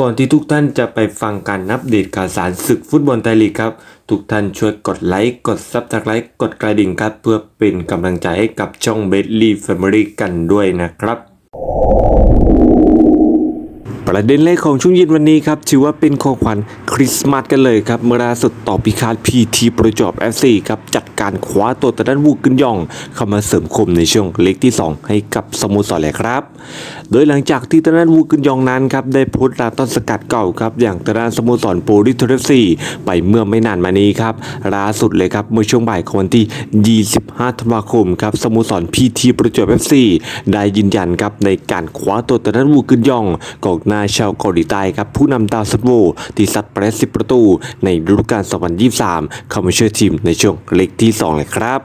ก่อนที่ทุกท่านจะไปฟังการนับเดตข่าวสารศึกฟุตบอลไทยลีกครับ ทุกท่านช่วยกดไลค์ กดซับสไครต์กดกระดิ่งครับ เพื่อเป็นกำลังใจให้กับช่องเบสลี่แฟมิลี่กันด้วยนะครับ ประเด็นแรกของช่วงเย็นวันนี้ครับถือว่าเป็นของขวัญคริสต์มาสกันเลยครับ เมื่อล่าสุดต่อพิคาดพีทีประจวบ FC ครับจัดการคว้าตัวตะด้านวูกึนยอง เข้ามาเสริมคมในช่วงเล็กที่ 2 ให้กับสโมสรเลยครับโดยหลังจากที่ตะด้านวูกึนยองนั้นครับได้พสต์ลาต้นสกัดเก่าครับอย่างตะด้านสโมสรโปลิทเรฟซีไปเมื่อไม่นานมานี้ครับล่าสุดเลยครับเมื่อช่วงบ่ายของวันที่ 25 ธันวาคมครับสโมสรพีทีประจวบ FC ได้ยืนยันครับในการคว้าตัวตะด้านวูกึนยองกองหน้าชาวเกาหลีใต้ครับผู้นำดาวซัตโวที่ซัดไป10 ประตู ในฤดูกาล 2023 เข้ามาช่วยทีมในช่วงเล็กที่ 2 เลยครับ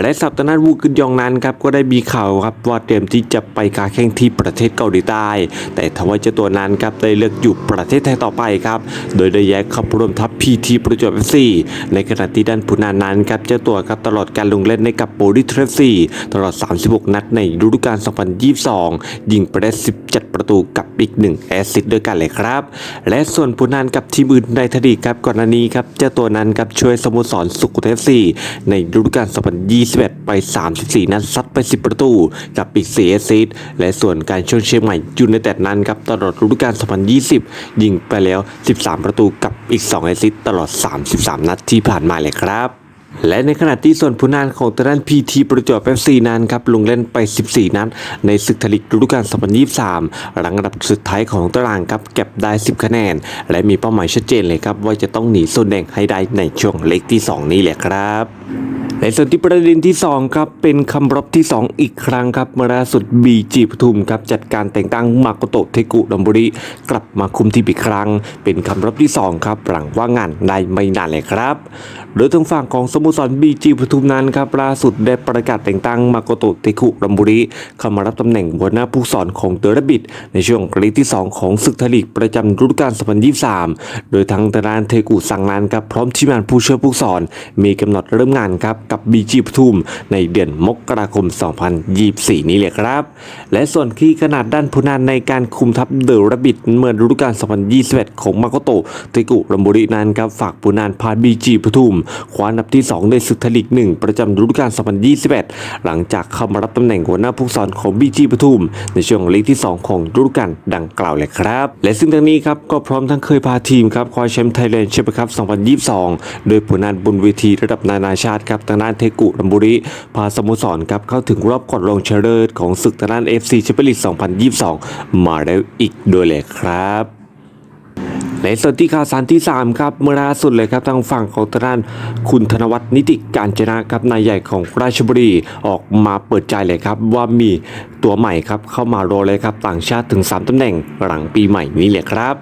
และสัปดาห์นั้นวูกึนยองนั้นครับก็ได้มีข่าวครับว่าเตรียมที่จะไปกาแข่งที่ประเทศเกาหลีใต้ แต่ทว่าเจ้าตัวนั้นครับได้เลือกอยู่ประเทศไทยต่อไปครับ โดยได้แยกเข้าร่วมทัพพีทีประจวบเอฟซีในขณะที่ด้านผู้นานั้นครับเจ้าตัวครับตลอดการลงเล่นในกับโปลิเทรฟซีตลอด 36 นัดในฤดูกาล 2022 ยิงไปได้ 17 ประตูกับอีก 1 แอสซิสต์ด้วยกันเลยครับ และส่วนผู้นานกับทีมอื่นในทดีครับก่อนหน้านี้ครับเจ้าตัวนั้นครับช่วยสโมสรสุขทัยเอฟซีในฤดูกาล 2021 ไป 34 นัดซัดไป 10 ประตูกับอีก4แอสซิสต์และส่วนการช่วยเชียงใหม่ยูไนเต็ดนั้นครับตลอดฤดูกาล 2020 ยิงไปแล้ว 13 ประตูกับอีก 2 แอสซิสต์ตลอด 33 นัดที่ผ่านมาเลยครับและในขณะที่ส่วนผู้นานของตะด้านพีทีประจวบเอฟซีนั้นครับลงเล่นไป 14 นัดในศึกทลีกฤดูกาล 2023 หลังอันดับสุดท้ายของตารางครับเก็บได้ 10 คะแนน และมีเป้าหมายชัดเจนเลยครับว่าจะต้องหนีโซนแดงให้ได้ในช่วงเล็กที่ 2 นี้แหละครับ ในส่วนที่ประเด็นที่ 2 ครับ เป็นคำรบที่ 2 อีกครั้งครับเมื่อล่าสุดบีจีปทุมครับจัดการแต่งตั้งมาโกโตะเทกุดัมบุริกลับมาคุมทีมอีกครั้ง เป็นคำรบที่ 2 ครับหลังว่างงานได้ไม่นานเลยครับ โดยทางฝั่งของสโมสรบีจีปทุมนั้นครับล่าสุดได้ประกาศแต่งตั้งมาโกโตะเทกุดัมบุริเข้ามารับตำแหน่งหัวหน้าผู้สอนของเตอร์บิดในช่วงลีกที่ 2 ของศึกทลีกประจำฤดูกาล2023 โดยทั้งตารานเทกุสั่งงานครับพร้อมทีมงานผู้ช่วยผู้สอน มีกำหนดเริ่มงานครับกับบีจีปทุมในเดือนมกราคม 2024 นี้เลยครับ และส่วนที่ขนาดด้านผู้นานในการคุมทัพเดอะระบิดเมื่อฤดูกาล 2021 ของมาโกโตะเทกุรัมบุรินั้นครับฝากผู้นานพาบีจีปทุมคว้าอันดับที่ 2 ในศึกทลีก 1 ประจำฤดูกาล 2021 หลังจากเข้ามารับตำแหน่งหัวหน้าผู้สอนของบีจีปทุมในช่วงลีกที่ 2 ของฤดูกาลดังกล่าวเลยครับ และซึ่งทั้งนี้ครับก็พร้อมทั้งเคยพาทีมครับคว้าแชมป์ไทยแลนด์แชมเปี้ยนคัพ 2022 โดยผลงานบนเวทีระดับนานาชาติครับางด้านเทกุรัมบุรีพาสโมสรครับเข้าถึงรอบก่อนรองชนะเลิศของศึกทางด้าน FC แชมเปี้ยนลีก 2022 มาแล้วอีกด้วยเลยครับในส่วนที่ข่าวสารที่ 3 ครับเมื่อล่าสุดเลยครับทางฝั่งของทางด้านคุณธนวัฒน์นิติการจนะครับนายใหญ่ของราชบุรีออกมาเปิดใจเลยครับว่ามี ตัวใหม่ครับเข้ามาโรเลยครับต่างชาติถึง 3ตำแหน่งหลังปีใหม่นี้เลยครับ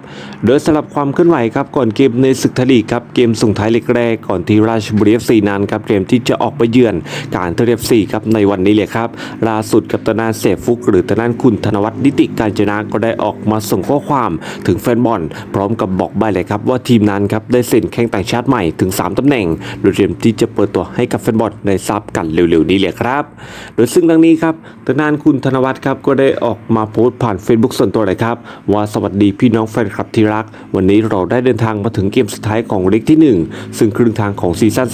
โดยสำหรับความเคลื่อนไหวครับก่อนเกมในศึกทลีครับเกมส่งท้ายเล็กแรกก่อนที่ราชบุรีเอฟซีนั้นครับเตรียมที่จะออกไปเยือนการเทเรฟซีครับในวันนี้เลยครับล่าสุดกับตนานเสฟฟุก หรือตนานคุณธนวัฒน์นิติการจนะก็ได้ออกมาส่งข้อความถึงแฟนบอลพร้อมกับบอกใบเลยครับว่าทีมนั้นครับได้เซ็นแข้งต่างชาติใหม่ถึง 3ตำแหน่งโดยเตรียมที่จะเปิดตัวให้กับแฟนบอลในทราบกันเร็วๆนี้เลยครับ โดยซึ่งดังนี้ครับตนานคุณธนนวัฒน์ครับก็ได้ออกมาโพสต์ผ่าน Facebook ส่วนตัวเลยครับ ว่าสวัสดีพี่น้องแฟนคลับที่รัก วันนี้เราได้เดินทางมาถึงเกมสุดท้ายของเลกที่ 1 ซึ่งครึ่งทางของซีซั่น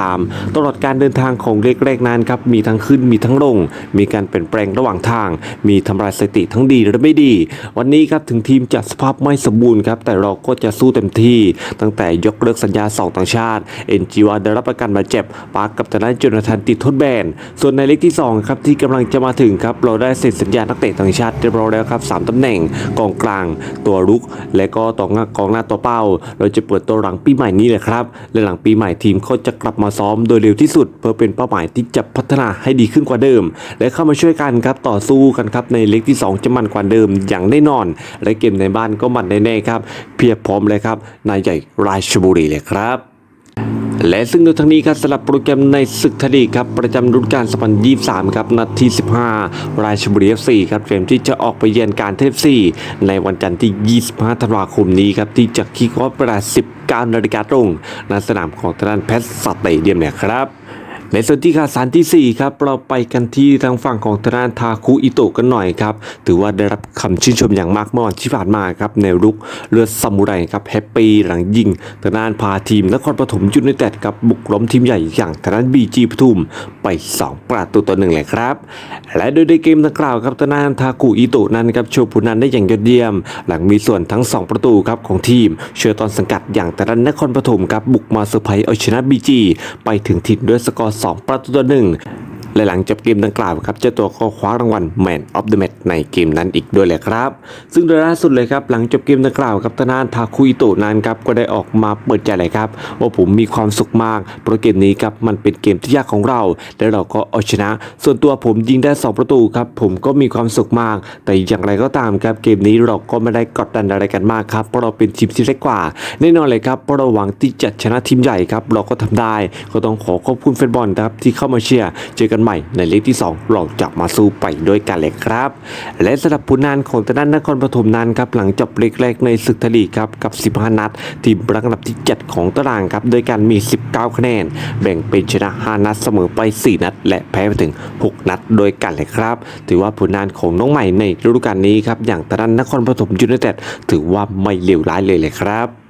2023 ตลอดการเดินทางของเลกแรกนั้นครับมีทั้งขึ้นมีทั้งลง มีการเปลี่ยนแปลงระหว่างทาง มีทำลายสถิติทั้งดีและไม่ดี วันนี้ครับถึงทีมจะสภาพไม่สมบูรณ์ครับแต่เราก็จะสู้เต็มที่ ตั้งแต่ยกเลิกสัญญาสองต่างชาติเอ็นจีวาได้รับประกันบาดเจ็บปาร์กกับทางด้านจนาธานติดทษแบนส่วนในเลกที่สองครับที่กำลังจะมาถึงครับเราได้เซ็นสัญญานักเตะต่างชาติเรียบร้อยแล้วครับสามตำแหน่งกองกลาง ตัวรุก และก็ตัวงกองหน้าตัวเป้า เราจะเปิดตัวหลังปีใหม่นี้เลยครับ และหลังปีใหม่ทีมก็จะกลับมาซ้อมโดยเร็วที่สุด เพื่อเป็นเป้าหมายที่จะพัฒนาให้ดีขึ้นกว่าเดิม และเข้ามาช่วยกันครับต่อสู้กันครับในเล็กที่ 2 จะมันกว่าเดิมอย่างแน่นอน และเกมในบ้านก็มันแน่ๆครับ เพียบพร้อมเลยครับนายใหญ่ราชบุรีเลยครับ และซึ่งโดยทั้งนี้ครับสำหรับโปรแกรมในศึกทลีครับประจำฤดูกาล2023 ครับนัดที่ 15 ราชบุรี FC ครับเตรียมที่จะออกไปเยือนการเทฟซีในวันจันทร์ที่ 25 ธันวาคมนี้ครับที่จะคิกออฟเวลา19นาฬิกาตรงณสนามของทางด้านแพทสเตเดียมเนี่ยครับ ในส่วนที่ข่าวสารทีสี่ 4 ครับ เราไปกันที่ทางฝั่งของทางด้านทาคุอิโตะกันหน่อยครับ ถือว่าได้รับคำชื่นชมอย่างมากเมื่อวันที่ผ่านมาครับ ในรุกเรือซามูไรครับแฮปปี้หลังยิงทางด้านพาทีมนครปฐมยูไนเต็ดกับบุกล้มทีมใหญ่อย่างทางด้านบีจีปทุมไป 2 ประตูต่อหนึ่งเลยครับ และโดยในเกมดังกล่าวครับทางด้านทาคุอิโตะนั้นครับโชว์ผลงานได้อย่างยอดเยี่ยม หลังมีส่วนทั้ง 2 ประตูครับของทีม เชื่อตอนสังกัดอย่างทางด้านนครปฐมครับบุกมาเซอร์ไพรส์เอาชนะบีจีไปถึงถิ่นด้วยสกอร์2 ประตูต่อหนึ่ง และหลังจบเกมดังกล่าวครับเจ้าตัวก็คว้ารางวัล Man of the Match ในเกมนั้นอีกด้วยเลยครับ ซึ่งโดยล่าสุดเลยครับหลังจบเกมดังกล่าวครับทางด้านทาคุอิโตนั้นครับก็ได้ออกมาเปิดใจเลยครับว่าผมมีความสุขมากเพราะเกมนี้ครับมันเป็นเกมที่ยากของเรา และเราก็เอาชนะ ส่วนตัวผมยิงได้ 2 ประตูครับผมก็มีความสุขมาก แต่อย่างไรก็ตามครับเกมนี้เราก็ไม่ได้กดดันอะไรกันมากครับเพราะเราเป็นทีมที่เล็กกว่า แน่นอนเลยครับเพราะเราหวังที่จะชนะทีมใหญ่ครับเราก็ทำได้ ก็ต้องขอขอบคุณแฟนบอลนะครับที่เข้ามาเชียร์เจอกันใหม่ในเลกที่ 2 เราจะมาสู้ไปด้วยกันเลยครับ และสำหรับผลงานของทางด้านนครปฐมนั้นครับหลังจบเล็กแรกในศึกทลีครับกับ 15 นัด ทีมรังอันดับที่ 7 ของตารางครับโดยการมี 19 คะแนน แบ่งเป็นชนะ 5 นัดเสมอไป 4 นัด และแพ้ไปถึง 6 นัดโดยกันเลยครับ ถือว่าผลงานของน้องใหม่ในฤดูกาลนี้ครับอย่างทางด้านนครปฐมยูไนเต็ดถือว่าไม่เลวร้ายเลยเลยครับ